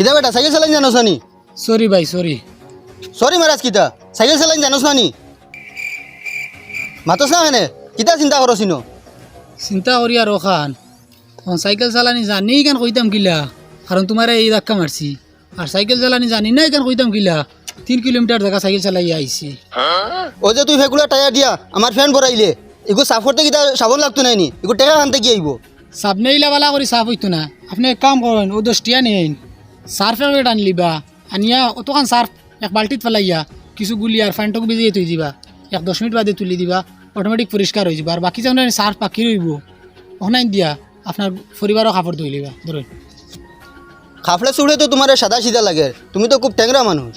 কিতা বেটা সাইকেল চালাইন জানোস না নি সরি ভাই সরি সরি মহারাজ কিতা সাইকেল চালাইন জানোস না নি মাতস না হেনে কিতা চিন্তা করছিস নো চিন্তা করি আর খান। তখন সাইকেল চালানি জানি কেন কইতাম কিলা কারণ তোমার এই ধাক্কা মারছি আর সাইকেল চালানি জানি না কেন কইতাম কিলা তিন কিলোমিটার জায়গা সাইকেল চালাই আইছি ও যে তুই ফেকুলা টায়ার দিয়া আমার ফ্যান ভরাইলে এগু সাফ করতে কিতা সাবন লাগতো নাই নি? এগু টেকা আনতে কি আইব সাপ নেইলা বালা করে সাফ হইতো না। আপনি এক কাম করেন ও দশটিয়া নেন সার্ফের প্যাকেট আনলিবা আনিয়া অতখান সার্ফ এক বাল্টিত ফেলাইয়া কিছু গুলি আর ফাইনটক ভিজিয়ে তুই দিবা। এক দশ মিনিট বাদে তুলি দিবা। অটোমেটিক পরিষ্কার হয়ে যাবা আর বাকি যেমন সার্ফ পাখি রইব ওখানে দিয়া আপনার পরিবারও কাপড় ধুই লিবা। ধরুন। খাফলে চুড়ে তো তোমার সাদা সিধা লাগে। তুমি তো খুব ট্যাংরা মানুষ।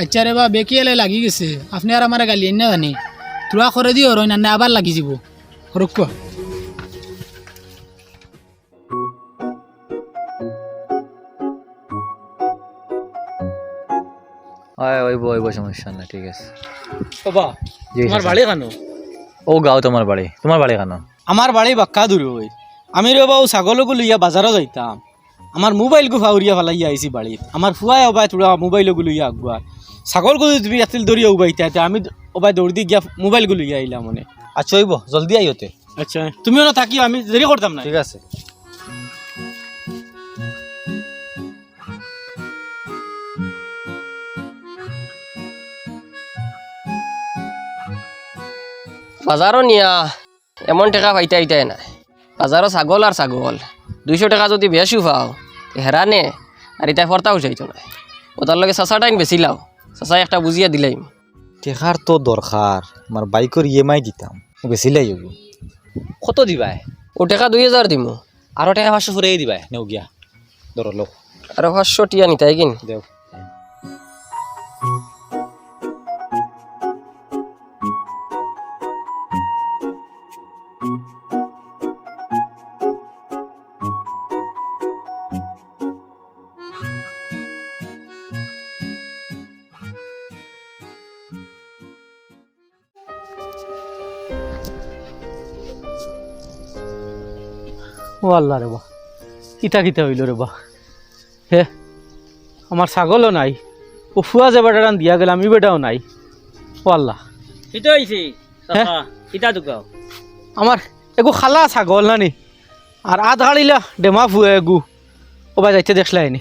আচ্ছা রে বা বেকি এলে লাগি গেছে। আপনি আর আমার গালি না জানি তোরা করে দিও রই না আবার লাগি যাব। রক্ষ হয় ওইব ওইব সমস্যা না ঠিক আছে। বাবা তোমার। বাড়ি কেন ও গাঁও তোমার বাড়ি তোমার বাড়ি কেন আমার বাড়ি বাক্কা দূর হই আমি রে বাবু ছাগলকো লইয়া বাজারও যাইতাম। আমার মোবাইল গু ফাউরিয়া ফেলাইয়া আইছি বাড়িত আমার ফুয়াই অবাই তোরা মোবাইল লইয়া আগুয়া ছাগল গু তুমি আছিল দৌড়িয়া উবাইতা আমি অবাই দৌড় দি গিয়া মোবাইল গু লইয়া আইলাম মনে। আচ্ছা ওইব জলদি আইতে আচ্ছা তুমিও না থাকিও আমি দেরি করতাম না ঠিক আছে। বাজারও নিয়া এমন টাকা পাইতে আইতাই না বাজারও ছাগল আর ছাগল। দুইশো টাকা যদি বেশি পাও হেরানে আর এটা ফরতাও চাইতো না ওটার লগে চাচা টাইম বেশি লাও। চাচা একটা বুঝিয়া দিলাইম টেকার তো দরকার আমার বাইকের ইএমআই দিতাম। বেশি লাগিব কত দিবাই? ও টাকা দুই হাজার দিমু। আরও টাকা পাঁচশো ফুরাই দিবাই। নেও গিয়া। ধর লোক আর পাঁচশো টিয়া নিতাই কিন। দেও ও আল্লাহ রে বা কিতা কিতা হইল রে বা হে আমার ছাগলও নাই। ও ফুয়া যে বেটারান দিয়া গেল আমি বেটাও নাই। ও আল্লাহ? কিতা দোকাও আমার এগু খালা ছাগল নানি আর আধ হাড়িলা ডেমা ফুয়ে এগু ওবা যাইতে দেখলাই নি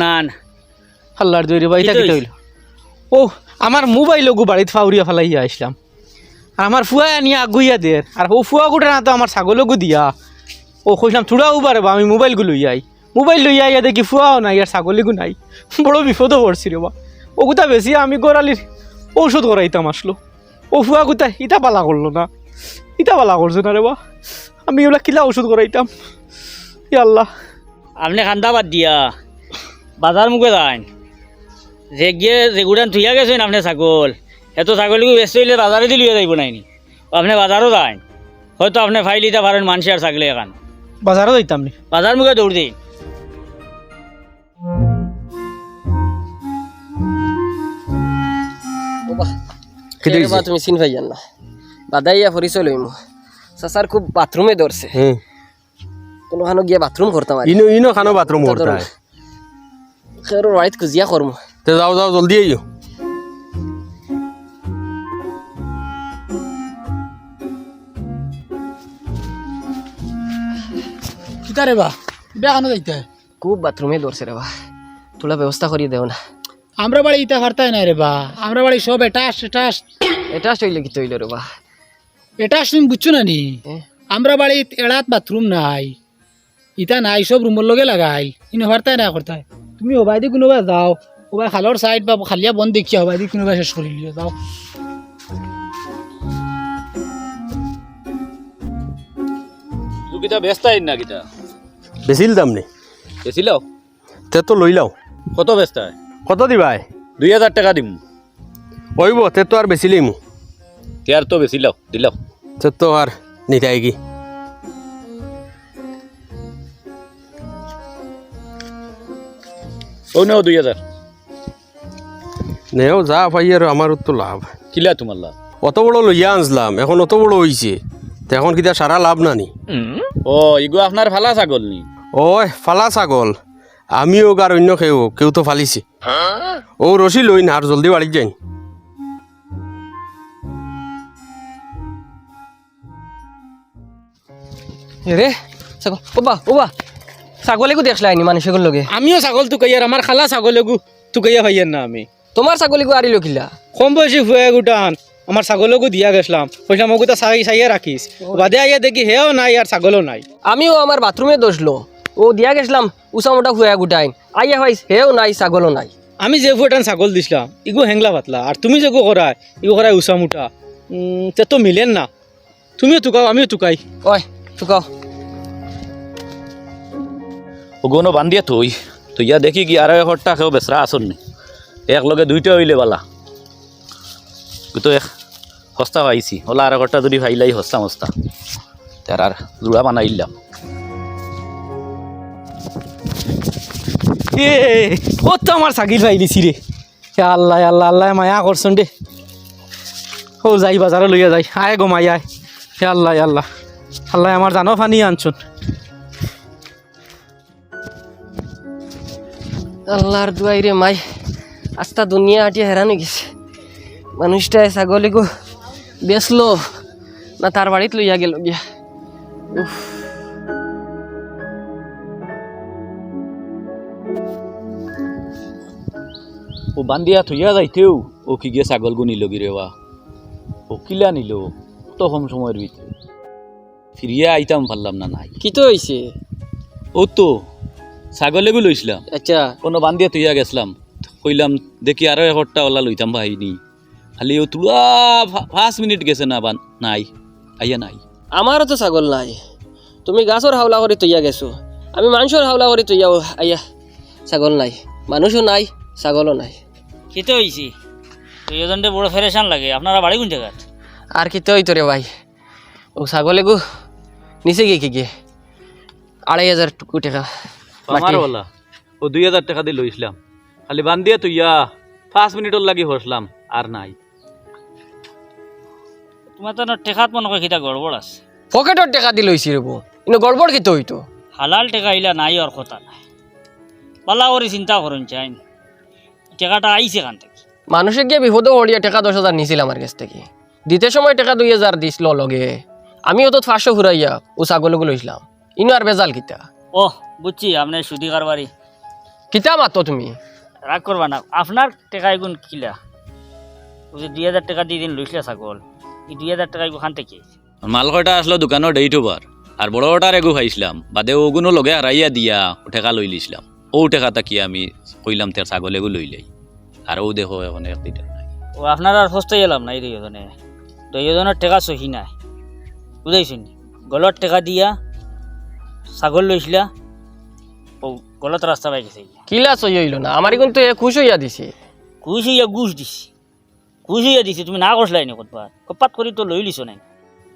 না। না আল্লাহর দৈরে বা কি কিতা হইল? ও আমার মোবাইল গু বাড়িত ফাউরিয়া ফেলাইয়া আসলাম আর আমার ফুয়া আনিয়া আগুইয়া দের আর ও ফুয়া গুটা না তো আমার ছাগলগু দিয়া। ও কইলাম, থোড়া উবারে বা, আমি মোবাইল গু লইয়া আই মোবাইল লইয়া আইয়া দেখি ফুয়াও নাই, আর ছাগলিগু নাই। বড় বিপদও পড়ছি রে বা। ও গুতা বেশি, আমি গোড়ালির ঔষধ করাইতাম আসলো। ও ফুয়া গুতা ইটা পালা করল না। ইটা পালা করছে না রে বা। আমি এগুলা কিলা ওষুধ করাইতাম? আল্লাহ। আপনি খান্দা বাদ দিয়া। বাজার মুখে যান যে গিয়ে যেগুড়ান থুইয়া গেছেন আপনি ছাগল, এত ছাগলকে ব্যস্ত হইলে বাজারে দিলিয়ে যাইব নাইনি আপনি বাজারও যান হয়তো আপনি ফাইল দিতে পারেন মানুষের ছাগলে এখান। বাজারও যাইতাম নি। বাজার মুখে দৌড় বা তুমি চিন পাইয়ান না। বাদাইয়া পরিচয় লইমু। চাচার খুব বাথরুমে ধরছে। হুম। কোনোখানো গিয়ে বাথরুম করতাম ইনো ইনো খানো বাথরুম করতা হয়। খেরোর বাড়িত খুঁজিয়া করমু। তে যাও যাও জলদি আইও। কিতা রে বা বেয়া কেন যাইতে। খুব বাথরুমে ধরছে রে বা। তোলা ব্যবস্থা করিয়ে দেও না। আমরা বাড়ি ইটা পারতাই নাই রে বা। আমরা বাড়ি সব এটাস এটাস। এটা চইলে কি তৈল রে বা। এটাস তুমি বুঝছ না নি? আমরা বাড়িত এড়াত বাথরুম নাই। ইটা নাই সব রুমের লগে লাগাই। ইনো পারতাই না করতাই তুমি ওবাই দি কোনোবা যাও। ওবাই খালর সাইড বা খালিয়া বন দেখিয়া ওবাই দি কোনোবা শেষ করে লিও যাও। তুই কিতা ব্যস্ত আইন না কিতা? বেছিল দাম নি বেছিল তে তো লই লাও। কত ব্যস্ত কত দিবাই দুই হাজার টাকা দিম। ওইব তে তো আর বেছি লইমু তিয়ার তো বেছিল দিলাও তে তো আর নিতাই কি। ও নেও দুই হাজার নেও যা পাই আর আমার তো লাভ। কিলা তোমার লাভ? অত বড় লইয়া আনছিলাম এখন অত বড় হইছে তে এখন কিতা সারা লাভ নানি। ও ইগো আপনার ফালা ছাগল নি? ওই ফালা ছাগল। আমি হোক আর অন্য কেউ কেউ তো ফালিছে। ও রশি লই না আর জলদি বাড়ি যাই রে ছাগল ওবা ওবা ছাগলেকো দেখলা আইনি মানুষের লগে। আমিও ছাগল তুকাইয়ার আমার খালা ছাগলেগু তুকাইয়া ভাইয়ার না আমি। তোমার ছাগলিকো আরিল কিলা কম বয়সী ফুয়ে গুটান আমার ছাগলকো দিয়া গেছিলাম। কইলাম ওগুতা চাই চাইয়া রাখিস বাদে আইয়া দেখি হেও নাই আর ছাগলও নাই। আমিও আমার বাথরুমে দোষলো ও দিয়া গেছিলাম উষা মোটা হুয়া গুটাইন আইয়া ভাই হেও নাই ছাগলও নাই। আমি যে ফুটান ছাগল দিছিলাম ইগো হেংলা পাতলা। আর তুমি যে করায় ইগো করায় উষা মুঠা উম, তে তো মিলেন না। তুমিও তুকাও আমিও তুকাই ওই চুকাও ওগুনো বান্ধিয়া থই তুইয়া দেখি কি আরও এঘরটা কেউ বেসরা আসন নি। একলগে দুইটা হইলে বালা। তো এক সস্তা পাইছি। ওলা আর এঘরটা যদি ভাইলাই সস্তা মস্তা। তার আর জোড়া বানাইলাম এ, ও তো আমার ছাগিল পাই দিছি রে। আল্লাহ আল্লাহ আল্লাহ মায়া করছন দে। ও যাই, বাজারে লইয়া যাই। আয় গো মাই হে আল্লাহ আল্লাহ। আল্লাহ আমার জানো ফানি আনছুন আল্লাহর দুয়াই রে মাই, আস্তা দুনিয়া হাটিয়ে হেরান গেছে। মানুষটা ছাগলিকো বেচলো, না তার বাড়িত লইয়া গেল গিয়া। ও বান্দিয়া থইয়া যাইতেও ও কি গিয়ে ছাগল গু নিল গিরেওয়া ও কিলা নিল তো কম সময়ের ভিতরে ফিরিয়া আইতাম পারলাম না নাই কি তো হয়েছে ও তো ছাগলে ছাগলেগু লইছিলাম আচ্ছা কোনো বান্দিয়া তুইয়া গেছিলাম কইলাম দেখি আরও এঘরটা ওলা লইতাম বাহিনী খালি ও তুলা পাঁচ মিনিট গেছে না বান নাই আইয়া নাই আমারও তো ছাগল নাই তুমি গাছর হাওলা করে তৈয়া গেছো আমি মানুষের হাওলা করে তৈয়া আইয়া ছাগল নাই মানুষও নাই ছাগলও নাই কিতে হয়েছি তুই এজনটা বড় ফেরেশান লাগে আপনারা বাড়ি কোন জায়গাত আর কি হইতো রে ভাই? ও ছাগলে গো নিচে গিয়ে কি গিয়ে আড়াই হাজার টুকু টাকা আমার ওলা ও দুই হাজার টাকা দিয়ে লইছিলাম খালি বান্ধিয়া তুইয়া পাঁচ মিনিটর লাগি হসলাম আর নাই। তোমার তো টেকাত মনে হয় কিতা গড়বড় আছে? পকেটর টাকা দি লইছি রে বউ। কিন্তু গড়বড় কি হইতো? হালাল টেকা ইলা নাই আর কথা নাই। পালা করে চিন্তা করুন চাইন। টেকাটা আইছে কান থেকে। মানুষে গিয়ে বিপদে ওড়িয়া টাকা দশ হাজার নিছিল আমার কাছ থেকে। দিতে সময় টাকা দুই হাজার দিছিল লগে। আমিও তো ফাঁসশো ঘুরাইয়া ও ছাগলকে লইছিলাম। ইনো আর বেজাল কিতা? ও বুঝছি আপনার সুদি কারবারি। কিতা মাতো তুমি? রাগ করবা না আপনার টেকা এগুন কিলা? ও যে দুই হাজার টাকা দিয়ে দিন লইছিলা ছাগল এই দুই হাজার টাকা এগুলো খান থেকে? মাল কয়টা আসলো দোকানত ডেইট ওভার আর বড় ওটার এগু খাইছিলাম বাদে ওগুনো লগে হারাইয়া দিয়া ও টেকা লই লিছিলাম ও টেকা তাকি আমি কইলাম তার ছাগল এগু লই লাই। আর ও দেখো এখন এক লিটার নাই। ও আপনার আর সস্তাই এলাম নাই দুইজনে দুইজনের টেকা সহি নাই। বুঝাইছেন? গলত টেকা দিয়া ছাগল লইছিলা ও গলত রাস্তা পাই গেছে। কিলা সই হইল না? আমার কিন্তু এ খুশ হইয়া দিছে। ঘুষ হইয়া ঘুষ দিছি। ঘুষ হইয়া দিছি তুমি না করলাই নি কতবার কপাত করে তো লই লিছো নাই।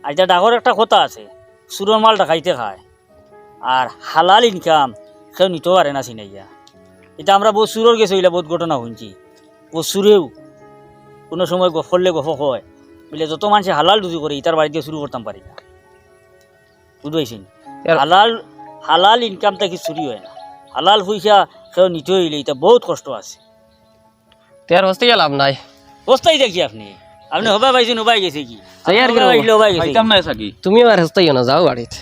আর এটা ডাঙর একটা কথা আছে সুরের মালটা খাইতে খায়। আর হালাল ইনকাম কেউ নিতেও পারে না চিনাইয়া এটা আমরা বহু সুরের গেছে হইলে বহুত ঘটনা শুনছি। ও সুরেও কোনো সময় গফ করলে গফ হয়। বলে যত মানুষে হালাল রুজি করে ইতার বাড়িতে শুরু করতাম পারি না। বুঝবাইছেন হালাল হালাল ইনকামটা কি চুরি হয় না। হালাল পয়সা কেউ নিতে হইলে এটা বহুত কষ্ট আছে। তার হস্তে লাভ নাই। বস্তাই দেখছি আপনি। আপনি হবা পাইছেন হবাই গেছে কি? তুমিও আর হস্তাইও না যাও বাড়িতে।